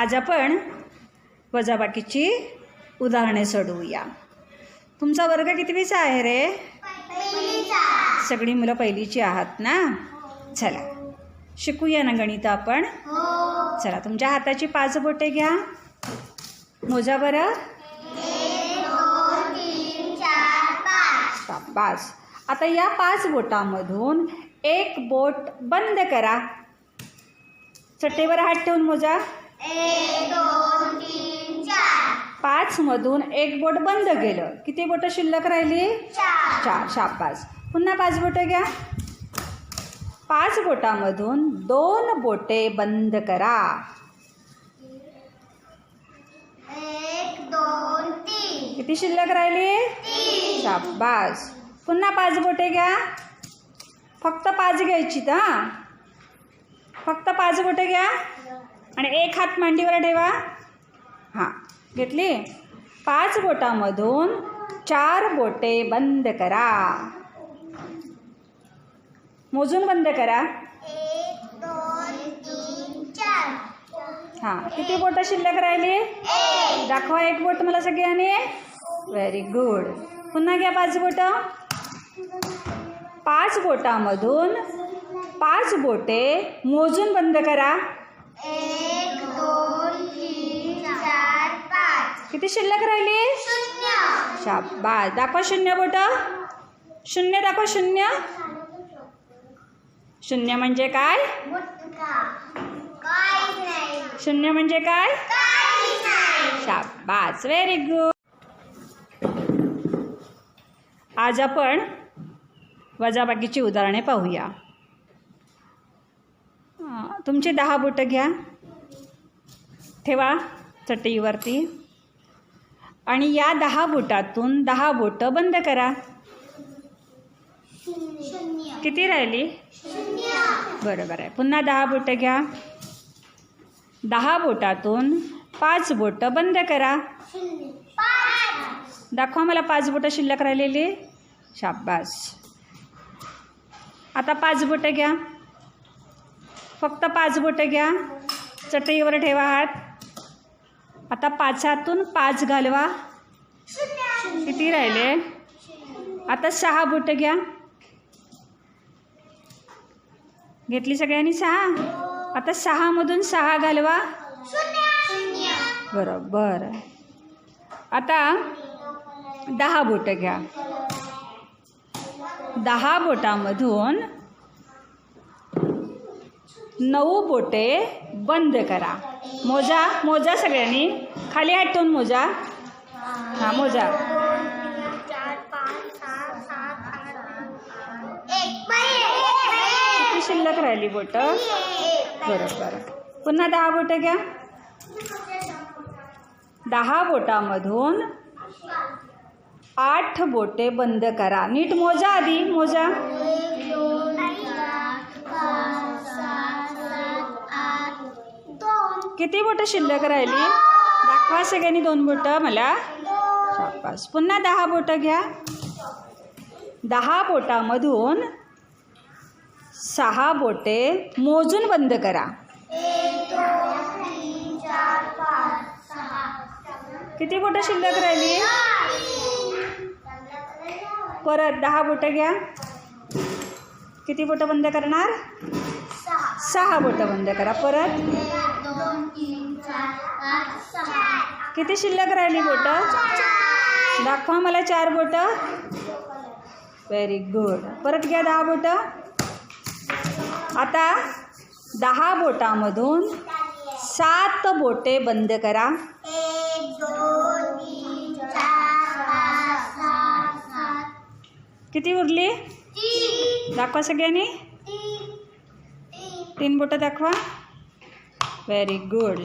आज आपण वजाबाकीची उदाहरणे सोडवूया. तुमचा वर्ग कितवीचा आहे रे? सगळी मुलं पहिलीची आहात ना? चला. शिकूया ना गणित आपण? चला तुमच्या हाताची पाच बोटे घ्या. मोजा बरं. पाच. आता या पाच बोटामधून एक बोट बंद करा. चट्टेवर हात ठेवून मोजा. पाच मधून एक बोट बंद केलं. किती बोटं शिल्लक राहिली? चार. शाबास पुन्हा पाच बोटं घ्या. पाच बोटामधून दोन बोटे बंद करा. एक दोन तीन. किती शिल्लक राहिली? शाबास पुन्हा पाच बोटे घ्या. फक्त पाच घ्यायची हा. फक्त पाच बोटे घ्या. आणि एक हात मांडीवर ठेवा. हां घेतली? पाच बोटामधून चार बोटे बंद करा. मोजून बंद करा. हां किती बोटं शिल्लक राहिली? दाखवा एक बोट मला सगळ्यांनी. व्हेरी गुड पुन्हा घ्या पाच बोटं. पाच बोटामधून पाच बोटे मोजून बंद करा. एक दोन तीन चार पाच. किती शिल्लक राहिली? शून्य. शाबास. दाखवा शून्य बोटं. शून्य दाखवा शून्य. शून्य म्हणजे काय? शून्य म्हणजे काय? शाबास. व्हेरी गुड आज आपण वजाबाकीची उदाहरणे पाहूया. तुमचे दहा बोटं घ्या. ठेवा चटईवरती. आणि या दहा बोटातून दहा बोटं बंद करा. किती राहिली? बरोबर आहे. पुन्हा दहा बोटं घ्या. दहा बोटातून पाच बोटं बंद करा. दाखवा मला पाच बोटं शिल्लक राहिलेली. शाबास. आता पाच बोटं घ्या. फक्त पाच बोटं घ्या. चटईवर ठेवा हात. आता पाचातून पाच घालवा. किती राहिले? आता सहा बोटं घ्या. घेतली सगळ्यांनी सहा? आता सहामधून सहा घालवा. बरोबर. आता दहा बोटं घ्या. दहा बोटामधून नऊ बोटे बंद करा. मोजा मोजा सगळ्यांनी. खाली हात ठेवून मोजा. हाँ, मोजा. शिल्लक राहिली बोटं. बरोबर पुन्हा दहा बोटं घ्या. दहा बोटामधून आठ बोटे बंद करा. नीट मोजा आधी, मोजा. किती बोटं शिल्लक राहिली? दाखवा सगळ्यांनी दोन बोटं मला. शाबास. पुन्हा दहा बोटं घ्या. दहा बोटामधून सहा बोटे मोजून बंद करा. किती बोटं शिल्लक राहिली? परत दहा बोटं घ्या. किती बोटं बंद करणार? सहा सहा बोटं बंद करा. परत किती शिल्लक राहिली बोटं? दाखवा मला चार बोटं. व्हेरी गुड परत घ्या दहा बोटं. आता दहा बोटामधून सात बोटे बंद करा. किती उरली? दाखवा सगळ्यांनी. तीन बोटं दाखवा. Very good